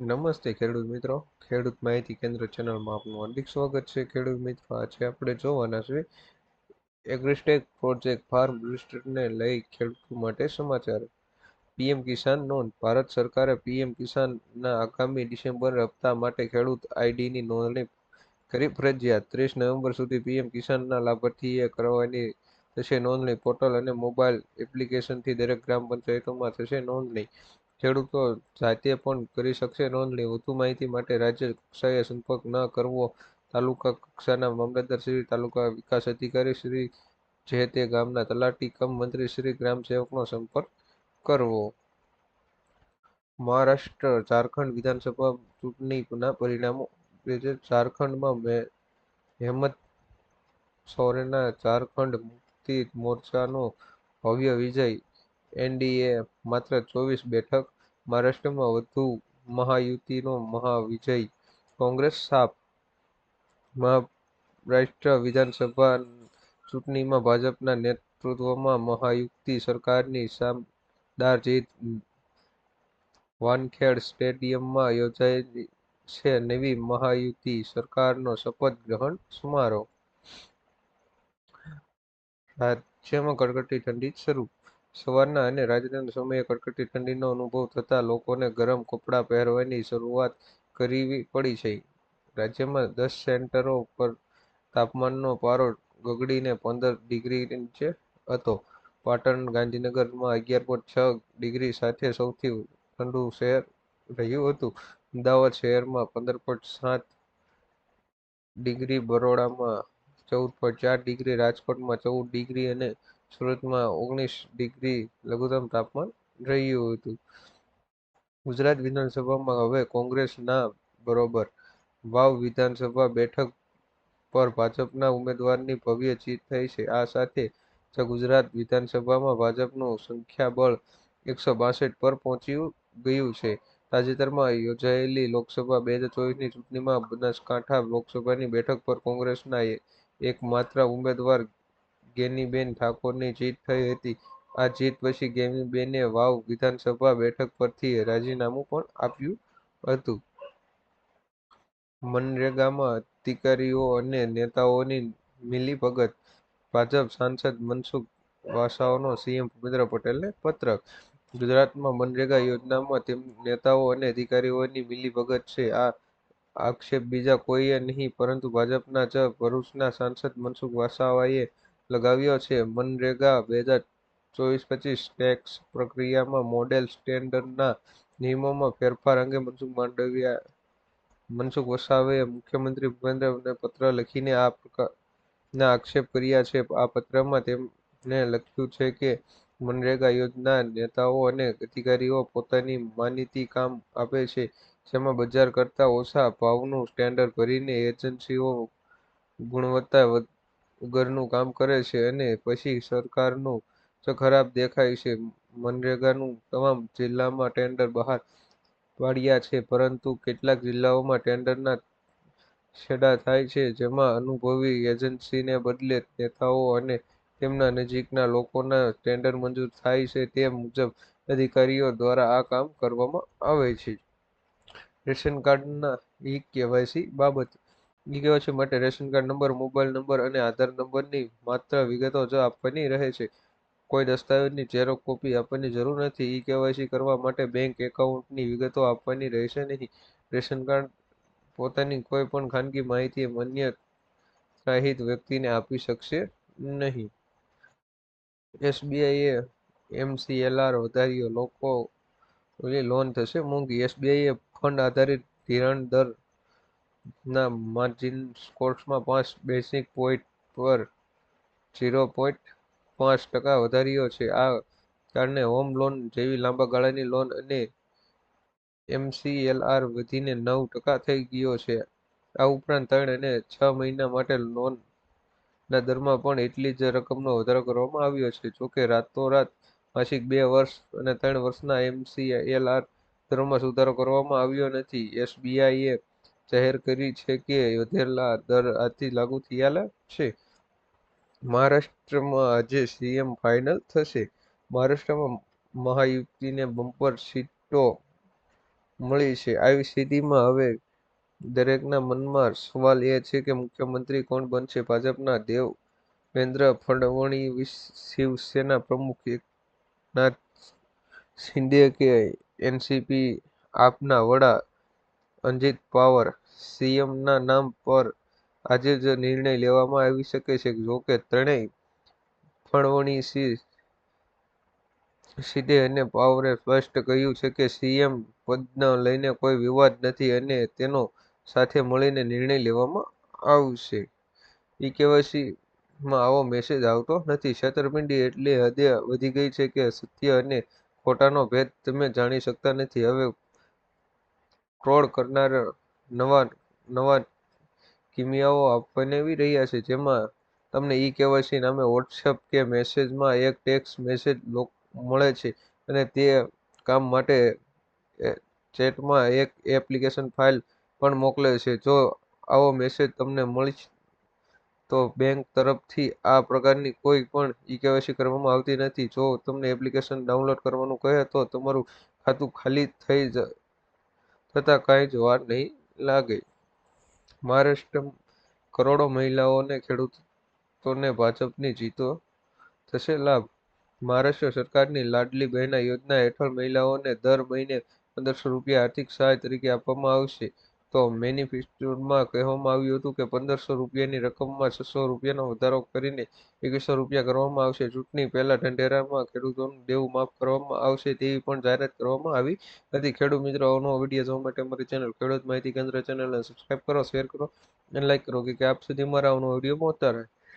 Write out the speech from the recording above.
નમસ્તે ખેડૂત મિત્રો. ખેડૂત માહિતી કેન્દ્ર ચેનલમાં આપનું હાર્દિક સ્વાગત છે. ખેડૂત મિત્રો, આજે આપણે જોવાના છે એગ્રીસ્ટેક પ્રોજેક્ટ ફાર્મ રજિસ્ટરને લઈ ખેડૂતો માટે સમાચાર. પીએમ કિસાન નોંધ, ભારત સરકારે પીએમ કિસાનના આગામી ડિસેમ્બર હપ્તા માટે ખેડૂત આઈડીની નોંધણી કરી ફરજિયાત. ત્રીસ નવેમ્બર સુધી પીએમ કિસાનના લાભાર્થીએ કરવાની થશે નોંધણી. પોર્ટલ અને મોબાઈલ એપ્લિકેશનથી દરેક ગ્રામ પંચાયતોમાં થશે નોંધણી. ખેડૂતો જાતે પણ કરી શકશે. નોંધણી વધુ માહિતી માટે રાજ્ય કક્ષાએ સંપર્ક ન કરવો. તાલુકા કક્ષાના મામલતદાર શ્રી, તાલુકા વિકાસ અધિકારી શ્રી, જે તે ગામના તલાટી કમ મંત્રી શ્રી, ગ્રામ સેવકનો સંપર્ક કરવો. મહારાષ્ટ્ર ઝારખંડ વિધાનસભા ચૂંટણીના પરિણામો ઝારખંડમાં હેમંત સોરેનના ઝારખંડ મુક્તિ મોરચાનો ભવ્ય વિજય. એનડીએ માત્ર ચોવીસ બેઠક મહારાષ્ટ્રમાં વધુ મહાયુતિનો મહાવિજય કોંગ્રેસ સાપ. મહારાષ્ટ્ર વિધાનસભા ચૂંટણીમાં ભાજપના નેતૃત્વમાં મહાયુતિ સરકારની શાનદાર જીત. વાનખેડ સ્ટેડિયમમાં યોજાયેલી છે નવી મહાયુતિ સરકારનો શપથ ગ્રહણ સમારોહ. રાજ્યમાં કડકડતી ઠંડી શરૂ સવારના અને રાત્રિના સમયે કડકડતી ઠંડીનો અનુભવ થતાં લોકોને ગરમ કપડાં પહેરવાની શરૂઆત કરવી પડી છે. રાજ્યમાં દસ સેન્ટરો પર તાપમાનનો પારો ગગડીને પંદર ડિગ્રી નીચે હતો. પાટણ, ગાંધીનગરમાં અગિયાર પોઈન્ટ છ ડિગ્રી સાથે સૌથી ઠંડુ શહેર રહ્યું હતું. અમદાવાદ શહેરમાં પંદર પોઈન્ટ સાત ડિગ્રી, બરોડામાં ચૌદ પોઈન્ટ ચાર ડિગ્રી, રાજકોટમાં ચૌદ ડિગ્રી અને સુરતમાં ઓગણીસ ડિગ્રી લઘુત્તમ તાપમાન રહ્યું હતું. ગુજરાત વિધાનસભામાં હવે કોંગ્રેસના બરોબર વાવ વિધાનસભા બેઠક પર ભાજપના ઉમેદવારની ભવ્ય જીત થઈ છે. આ સાથે ગુજરાત વિધાનસભામાં ભાજપનું સંખ્યાબળ એકસો બાસઠ પર પહોંચી ગયું છે. તાજેતરમાં યોજાયેલી લોકસભા બે હજાર ચોવીસની ચૂંટણીમાં બનાસકાંઠા લોકસભાની બેઠક પર કોંગ્રેસના એકમાત્ર ઉમેદવાર ગેનીબેન ઠાકોરની જીત થઈ હતી. આ જીત પછી ગેનીબેને વાવ વિધાનસભા બેઠક પરથી રાજીનામું પણ આપ્યું હતું. મનરેગામાં અધિકારીઓ અને નેતાઓની મિલીભગત ભાજપ સાંસદ મનસુખ વાસાઓનો સીએમ ભૂપેન્દ્ર પટેલને પત્ર ગુજરાતમાં મનરેગા યોજનામાં નેતાઓ અને અધિકારીઓની મિલીભગત છે. આ આક્ષેપ બીજા કોઈએ નહીં, પરંતુ ભાજપના જ ભરૂચના સાંસદ મનસુખ વસાવાએ લગાવ્યો છે. મનરેગા બે હજાર ચોવીસ પચીસ ટેક્સ પ્રક્રિયામાં મોડેલ સ્ટેન્ડર્ડના નિયમોમાં ફેરફાર અંગે મનસુખ માંડવિયા, મનસુખ વસાવાએ મુખ્યમંત્રી ભૂપેન્દ્રને પત્ર લખીને આ પ્રકારના આક્ષેપ કર્યા છે. આ પત્રમાં તેમણે લખ્યું છે કે મનરેગા યોજના નેતાઓ અને અધિકારીઓ પોતાની માનીતી કામ આપે છે, જેમાં બજાર કરતાં ઓછા ભાવનું સ્ટેન્ડર્ડ ભરીને એજન્સીઓ ગુણવત્તા વગરનું કામ કરે છે અને પછી સરકારનું જ ખરાબ દેખાય છે. મનરેગાનું તમામ જિલ્લામાં ટેન્ડર બહાર પાડ્યા છે, પરંતુ કેટલાક જિલ્લાઓમાં ટેન્ડરના છેડા થાય છે, જેમાં અનુભવી એજન્સીને બદલે નેતાઓ અને તેમના નજીકના લોકોના ટેન્ડર મંજૂર થાય છે તે મુજબ અધિકારીઓ દ્વારા આ કામ કરવામાં આવે છે. રેશન કાર્ડના ઈ કેવાયસી બાબત કેવાયસી માટે ration card number, mobile number અને આધાર નંબરની માત્ર વિગતો જ આપવાની રહે છે. કોઈ દસ્તાવેજની ઝેરોક્ષ કોપી આપવાની જરૂર નથી. ઈ કેવાયસી કરવા માટે બેંક એકાઉન્ટની વિગતો આપવાની રહેશે નહીં. રેશન કાર્ડ પોતાની કોઈ પણ ખાનગી માહિતી માન્ય ત્રાહિત વ્યક્તિને આપી શકશે નહીં. એસબીઆઈએ એમસીએલઆર વધાર્યો લોકો લોન થશે, મોંઘી. એસબીઆઈએ ફંડ આધારિત ધિરાણ દર ના માર્જિન કોર્સમાં પાંચ બેસિક પોઈન્ટ પર ઝીરો પોઈન્ટ પાંચ ટકા વધાર્યો છે. આ કારણે હોમ લોન જેવી લાંબા ગાળાની લોન અને એમસીએલઆર વધીને નવ ટકા થઈ ગયો છે. આ ઉપરાંત ત્રણ અને છ મહિના માટે લોનના દરમાં પણ એટલી જ રકમનો વધારો કરવામાં આવ્યો છે. જોકે રાતોરાત માસિક બે વર્ષ અને ત્રણ વર્ષના એમસીએલઆર દરમાં સુધારો કરવામાં આવ્યો નથી. એસબીઆઈએ જાહેર કરી છે કે વધેલા દર આજથી લાગુ થયેલા છે. મહારાષ્ટ્રમાં આજે સીએમ ફાઇનલ થશે. મહારાષ્ટ્રમાં મહાયુતિને બમ્પર સીટો મળી છે. આવી સ્થિતિમાં હવે દરેકના મનમાં સવાલ એ છે કે મુખ્યમંત્રી કોણ બનશે? ભાજપના દેવેન્દ્ર ફડણવીસ, શિવસેના પ્રમુખ એકનાથ શિંદે કે એનસીપી આપના વડા અંજિત પવાર? સીએમના નામ પર આજે જ નિર્ણય લેવામાં આવી શકે છે. જોકે ત્રણેય ફડણવીસ સીધે અને પાવરે સ્પષ્ટ કહ્યું છે કે સીએમ પદને લઈને કોઈ વિવાદ નથી અને તેનો સાથે મળીને નિર્ણય લેવામાં આવશે. ઈ કેવાયસીમાં આવો મેસેજ આવતો નથી. છેતરપિંડી એટલી હદે વધી ગઈ છે કે સત્ય અને ખોટાનો ભેદ તમે જાણી શકતા નથી. હવે ટ્રોલ કરનારા નવા નવા કિમિયાઓ બનાવી રહ્યા છે જેમાં તમને ઈ કેવાયસી નામે વોટ્સએપ કે મેસેજમાં એક ટેક્સ મેસેજ મળે છે અને તે કામ માટે ચેટમાં એક એપ્લિકેશન ફાઇલ પણ મોકલે છે. જો આવો મેસેજ તમને મળી તો બેંક તરફથી આ પ્રકારની કોઈ પણ ઈ કેવાયસી કરવામાં આવતી નથી. જો તમને એપ્લિકેશન ડાઉનલોડ કરવાનું કહે તો તમારું ખાતું ખાલી થઈ થતા કાંઈ જ વાર નહીં લાગે. મહારાષ્ટ્રમાં કરોડો મહિલાઓને ખેડૂતોને ભાજપની જીતો થશે લાભ. મહારાષ્ટ્ર સરકારની લાડલી બહેના યોજના હેઠળ મહિલાઓને દર મહિને પંદરસો રૂપિયા આર્થિક સહાય તરીકે આપવામાં આવશે. તો મેનિફેસ્ટોમાં કહેવામાં આવ્યું હતું કે પંદરસો રૂપિયાની રકમમાં છસો રૂપિયાનો વધારો કરીને એકવીસો રૂપિયા કરવામાં આવશે. ચૂંટણી પહેલા ઢંઢેરામાં ખેડૂતોનું દેવું માફ કરવામાં આવશે તેવી પણ જાહેરાત કરવામાં આવી હતી. ખેડૂત મિત્રો અવનવો વીડિયો જોવા માટે અમારી ચેનલ ખેડૂત માહિતી કેન્દ્ર ચેનલને સબસ્ક્રાઈબ કરો શેર કરો અને લાઈક કરો કે આપ સુધી મારા આવનો વીડિયો પહોંચતા રહે.